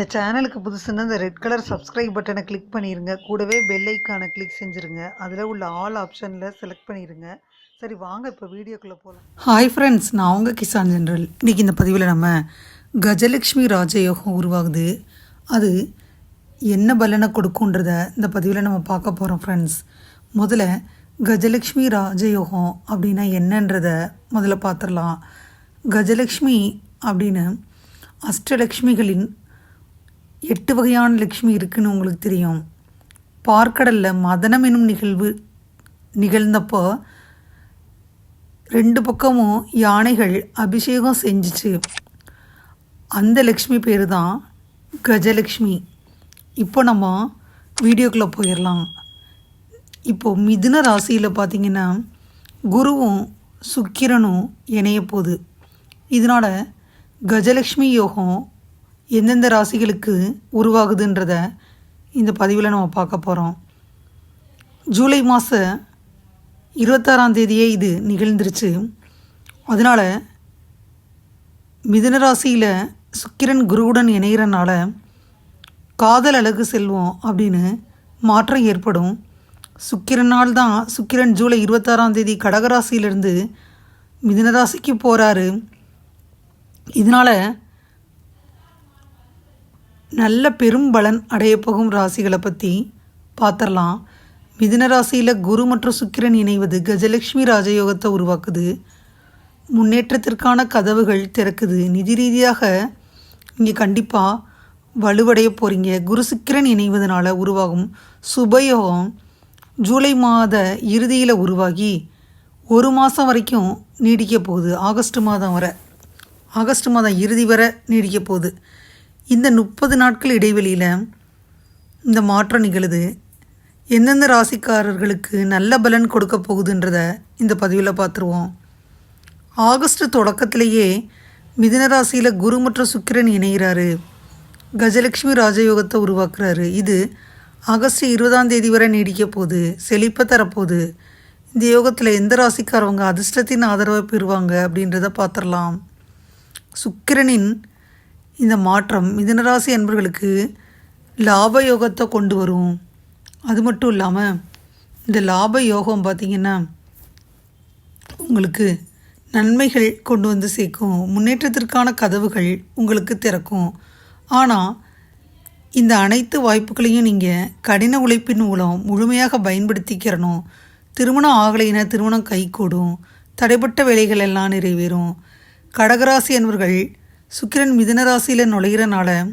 இந்த சேனலுக்கு புதுசுன்னா இந்த ரெட் கலர் சப்ஸ்கிரைப் பட்டனை கிளிக் பண்ணிடுங்க கூடவே பெல் ஐக்கானை கிளிக் செஞ்சுருங்க. அதில் உள்ள ஆல் ஆப்ஷனில் செலக்ட் பண்ணிடுங்க சரி வாங்க இப்போ வீடியோக்குள்ளே போகலாம் ஹாய் ஃப்ரெண்ட்ஸ் நான் உங்கள் கிசான் ஜென்ரல் இன்றைக்கி இந்த பதிவில் நம்ம கஜலக்ஷ்மி ராஜயோகம் உருவாகுது. அது என்ன பலனை கொடுக்குன்றத இந்த பதிவில் நம்ம பார்க்க போகிறோம் ஃப்ரெண்ட்ஸ் முதல்ல கஜலக்ஷ்மி ராஜயோகம் அப்படின்னா என்னன்றத முதல்ல பார்த்துடலாம். கஜலக்ஷ்மி அப்படின்னு அஷ்டலக்ஷ்மிகளின் எட்டு வகையான லக்ஷ்மி இருக்குன்னு உங்களுக்கு தெரியும். பார்க்கடலில் மதனம் எனும் நிகழ்வு நிகழ்ந்தப்போ ரெண்டு பக்கமும் யானைகள் அபிஷேகம் செஞ்சுச்சு. அந்த லக்ஷ்மி பேர் தான் கஜலக்ஷ்மி. இப்போ நம்ம வீடியோக்குள்ளே போயிடலாம் இப்போது மிதுன ராசியில் பார்த்திங்கன்னா குருவும் சுக்கிரனும் இணைய போகுது. இதனால் கஜலக்ஷ்மி யோகம் எந்தெந்த ராசிகளுக்கு உருவாகுதுன்றத இந்த பதிவில் நம்ம பார்க்க போகிறோம் ஜூலை மாத இருபத்தாறாம் தேதியே இது நிகழ்ந்துருச்சு. அதனால் மிதன ராசியில் சுக்கிரன் குருவுடன் இணைகிறனால காதல் அழகு செல்வம் அப்படின்னு மாற்றம் ஏற்படும். சுக்கிரனால் தான் சுக்கிரன் ஜூலை இருபத்தாறாம் தேதி கடகராசியிலிருந்து மிதுன ராசிக்கு போகிறாரு இதனால் நல்ல பெரும்பலன் அடையப்போகும் அடைய போகும் ராசிகளை பற்றி பார்த்துடலாம் மிதுன ராசியில் குரு மற்றும் சுக்கிரன் இணைவது கஜலட்சுமி ராஜயோகத்தை உருவாக்குது. முன்னேற்றத்திற்கான கதவுகள் திறக்குது. நிதி ரீதியாக இங்கே கண்டிப்பாக வலுவடைய போகிறீங்க குரு சுக்கிரன் இணைவதனால உருவாகும் சுபயோகம் ஜூலை மாத இறுதியில் உருவாகி ஒரு மாதம் வரைக்கும் நீடிக்க போகுது. ஆகஸ்ட் மாதம் வரை ஆகஸ்ட் மாதம் இறுதி வரை நீடிக்க போகுது. இந்த முப்பது நாட்கள் இடைவெளியில் இந்த மாற்றம் நிகழுது. எந்தெந்த ராசிக்காரர்களுக்கு நல்ல பலன் கொடுக்க போகுதுன்றத இந்த பதிவில் பார்த்துருவோம். ஆகஸ்ட் தொடக்கத்திலேயே மிதுன ராசியில் குரு மற்றும் சுக்கிரன் இணைகிறாரு கஜலட்சுமி ராஜயோகத்தை உருவாக்குறாரு. இது ஆகஸ்ட் இருபதாம் தேதி வரை நீடிக்க போகுது செழிப்பை தரப்போகுது. இந்த யோகத்தில் எந்த ராசிக்காரவங்க அதிர்ஷ்டத்தின் ஆதரவை பெறுவாங்க அப்படின்றத பார்த்துடலாம் சுக்கிரனின் இந்த மாற்றம் மிதனராசி அன்பர்களுக்கு லாப யோகத்தை கொண்டு வரும். அது மட்டும் இல்லாமல் இந்த லாப யோகம் பார்த்திங்கன்னா உங்களுக்கு நன்மைகள் கொண்டு வந்து சேர்க்கும். முன்னேற்றத்திற்கான கதவுகள் உங்களுக்கு திறக்கும். ஆனால் இந்த அனைத்து வாய்ப்புகளையும் நீங்கள் கடின உழைப்பின் மூலம் முழுமையாக பயன்படுத்திக்கிறணும். திருமணம் ஆகலைன்னா திருமணம் கைகூடும். தடைப்பட்ட வேலைகள் எல்லாம் நிறைவேறும். கடகராசி அன்பர்கள் சுக்கிரன் மிதன ராசியில் நுழைகிறனால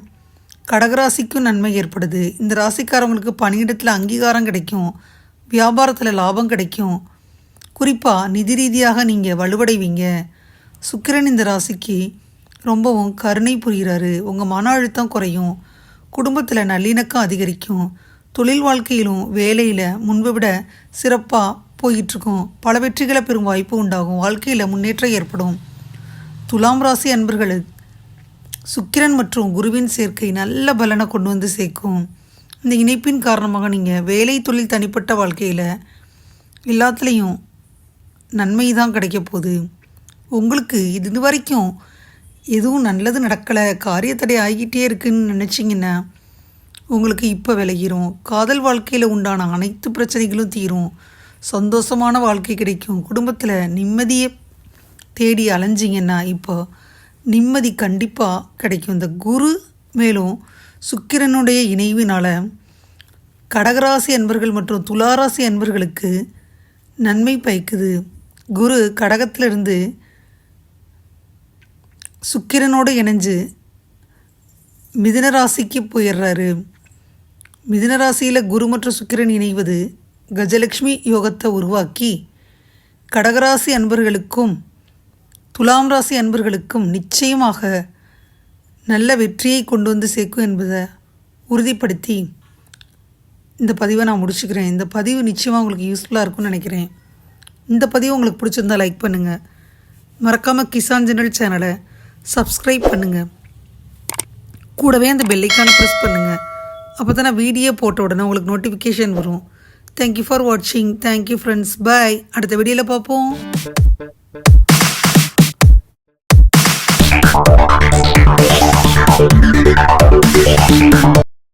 கடகராசிக்கும் நன்மை ஏற்படுது. இந்த ராசிக்காரவங்களுக்கு பணியிடத்தில் அங்கீகாரம் கிடைக்கும் வியாபாரத்தில் லாபம் கிடைக்கும். குறிப்பாக நிதி ரீதியாக நீங்கள் வலுவடைவீங்க. சுக்கிரன் இந்த ராசிக்கு ரொம்பவும் கருணை புரிகிறாரு. உங்கள் மன அழுத்தம் குறையும் குடும்பத்தில் நல்லிணக்கம் அதிகரிக்கும் தொழில் வாழ்க்கையிலும் வேலையில் முன்பை விட சிறப்பாக போயிட்டுருக்கும். பல வெற்றிகளை பெறும் வாய்ப்பு உண்டாகும். வாழ்க்கையில் முன்னேற்றம் ஏற்படும். துலாம் ராசி அன்பர்கள் சுக்கிரன் மற்றும் குருவின் சேர்க்கை நல்ல பலனை கொண்டு வந்து சேர்க்கும். இந்த இணைப்பின் காரணமாக நீங்கள் வேலை தொழில் தனிப்பட்ட வாழ்க்கையில் எல்லாத்துலேயும் நன்மை தான் கிடைக்க போகுது. உங்களுக்கு இது வரைக்கும் எதுவும் நல்லது நடக்கலை காரியத்தடை ஆகிட்டே இருக்குன்னு நினச்சிங்கன்னா உங்களுக்கு இப்போ விளையிரும் காதல் வாழ்க்கையில் உண்டான அனைத்து பிரச்சனைகளும் தீரும். சந்தோஷமான வாழ்க்கை கிடைக்கும். குடும்பத்தில் நிம்மதியை தேடி அலைஞ்சிங்கன்னா இப்போ நிம்மதி கண்டிப்பாக கிடைக்கும். இந்த குரு மேலும் சுக்கிரனுடைய இணைவினால் கடகராசி அன்பர்கள் மற்றும் துளாராசி அன்பர்களுக்கு நன்மை பயக்குது. குரு கடகத்திலிருந்து சுக்கிரனோடு இணைஞ்சு மிதுன ராசிக்கு போயிடுறாரு. மிதுன ராசியில் குரு மற்றும் சுக்கிரன் இணைவது கஜலக்ஷ்மி யோகத்தை உருவாக்கி கடகராசி அன்பர்களுக்கும் துலாம் ராசி அன்பர்களுக்கும் நிச்சயமாக நல்ல வெற்றியை கொண்டு வந்து சேர்க்கும் என்பதை உறுதிப்படுத்தி இந்த பதிவை நான் முடிச்சுக்கிறேன். இந்த பதிவு நிச்சயமாக உங்களுக்கு யூஸ்ஃபுல்லாக இருக்கும்னு நினைக்கிறேன். இந்த பதிவு உங்களுக்கு பிடிச்சிருந்தா லைக் பண்ணுங்கள் மறக்காமல் கிசான் ஜெனரல் சேனலை சப்ஸ்கிரைப் பண்ணுங்கள் கூடவே அந்த பெல்லைக்கான ப்ரெஸ் பண்ணுங்கள் அப்போ தான் நான் வீடியோ போட்ட உடனே உங்களுக்கு நோட்டிஃபிகேஷன் வரும். தேங்க்யூ ஃபார் வாட்சிங் தேங்க்யூ ஃப்ரெண்ட்ஸ் பாய் அடுத்த வீடியோவில் பார்ப்போம். Yeah.